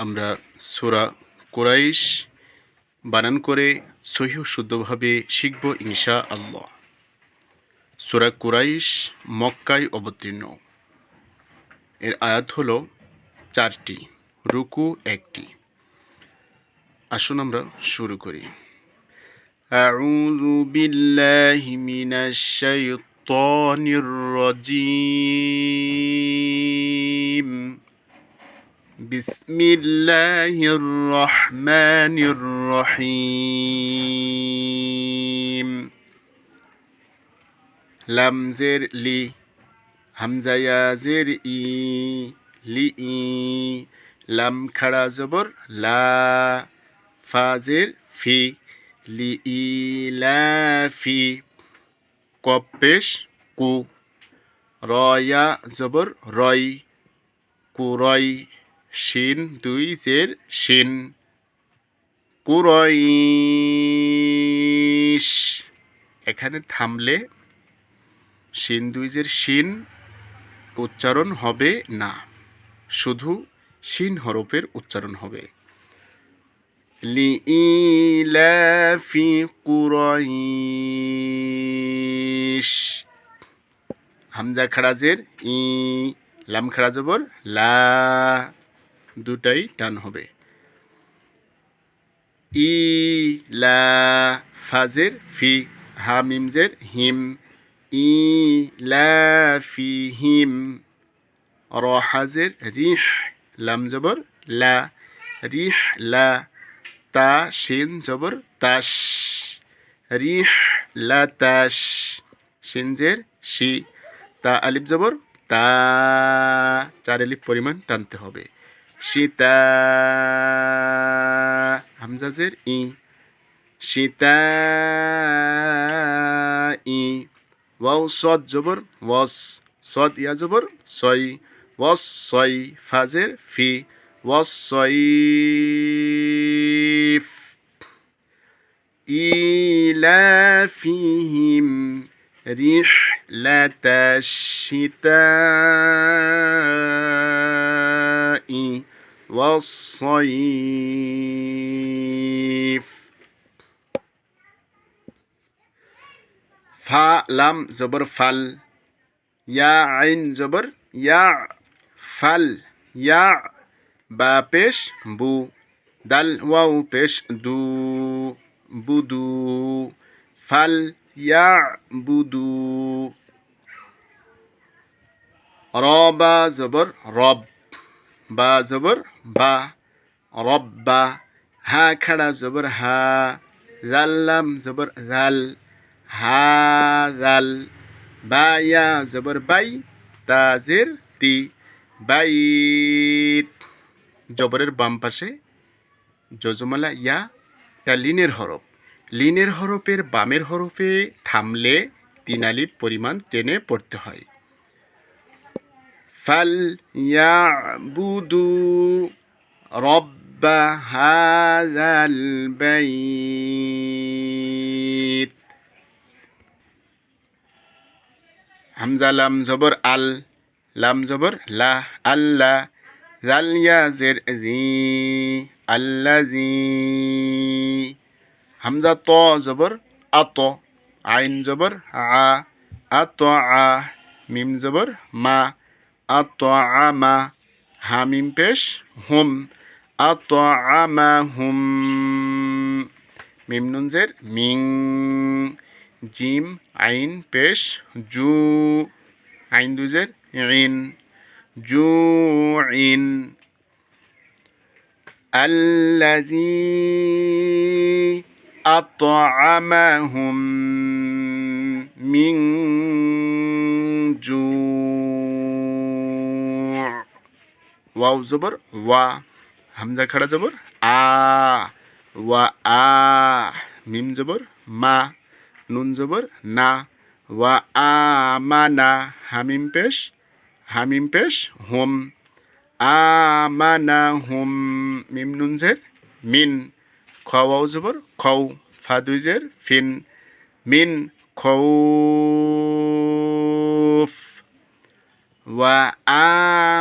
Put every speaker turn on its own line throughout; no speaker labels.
আমরা সুরা কোরাইশ বানান করে সহি ও শুদ্ধভাবে শিখব ইনশা আল্লাহ সুরা কোরাইশ মক্কায় অবতীর্ণ এর আয়াত হলো চারটি রুকু একটি আসুন আমরা শুরু করি أعوذ بالله من الشيطان الرجيم بسم الله الرحمن الرحيم لم زر لي همزة يا زر إي لي إي لم كرا زبر لا فازر في لي إي لا في قبش كو رايا زبر راي كو راي শিন, দুই জের শিন। কুরইশ। এখানে থামলে শিন দুইজের শিন উচ্চারণ হবে না। শুধু শিন হরফের উচ্চারণ হবে। লিইলাফি কুরাইশ। হামজা খাড়াজের ই, লাম খাড়া জবর লা। দুটাই টান হবে। ই, লা, ফাজের, ফি, হা, মিমজের, হিম। ই, লা, ফি, হিম। র, হাজের, রিহ, লাম জবর, লা। রিহ, লা, তা শিন জবর, তাস। রিহ, লা, তাস। শিনজের শি। তা, আলিফ জবর, তা। চার আলিফ পরিমাণ টানতে হবে। শীতা হামজাজের ই শীতা ই ওয়াও সদ জবর ওয়াস সদ ইয়া জবর সই ওয়াস সই ফাজের ফি ওয়াস সইফ ইলাফিহিম রিহলাতা শীতা والصيف فا لام زبر فل يا عين زبر يا فل يا با پیش بو دل واو پیش دو بدو فل یا بدو رابا زبر رب با زبر বা রব্বা, হা খাড়া জবর হা জাল্লাম জবর জাল, হা, জাল বায়া জবর বাই তাজের তি, বাইত। জবরের বাম পাশে যজমালা, ইয়া, তা, লিনের হরফ। লিনের হরফের বামের হরফে থামলে তিন আলিফ পরিমাণ টেনে পড়তে হয়। ইয়াবুদু রব্বা হাযাল বাইত হামজা লাম জবর আল লাম জবর লা আল্লাহ জাল ইয়া জের জি আল্লাজি হামজা ত জবর আত আইন জবর আ আত আ মিম মা আত আমা হামিম পেশ হুম আত আমা হুম মিম নুনজের মিং জিম আইন পেশ জু আইন দুজের ইন জু ইন الذي أطعمهم من جوع ওয়াও জবর, ওয়া, হামজা খাড়া জবর, আ, ওয়া, আ, মিম জবর, মা, নুন জবর, না, ওয়া, আ, মা, না, হামিম পেশ হামিম পেশ, হোম আমানাহুম মিম নুনজের মিন খাওয়াও জবর খৌ ফা দুইজের ফিন, মিন, খৌফ, ওয়া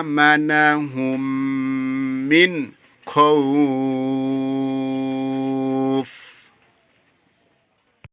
আমানাহুম মিন খৌ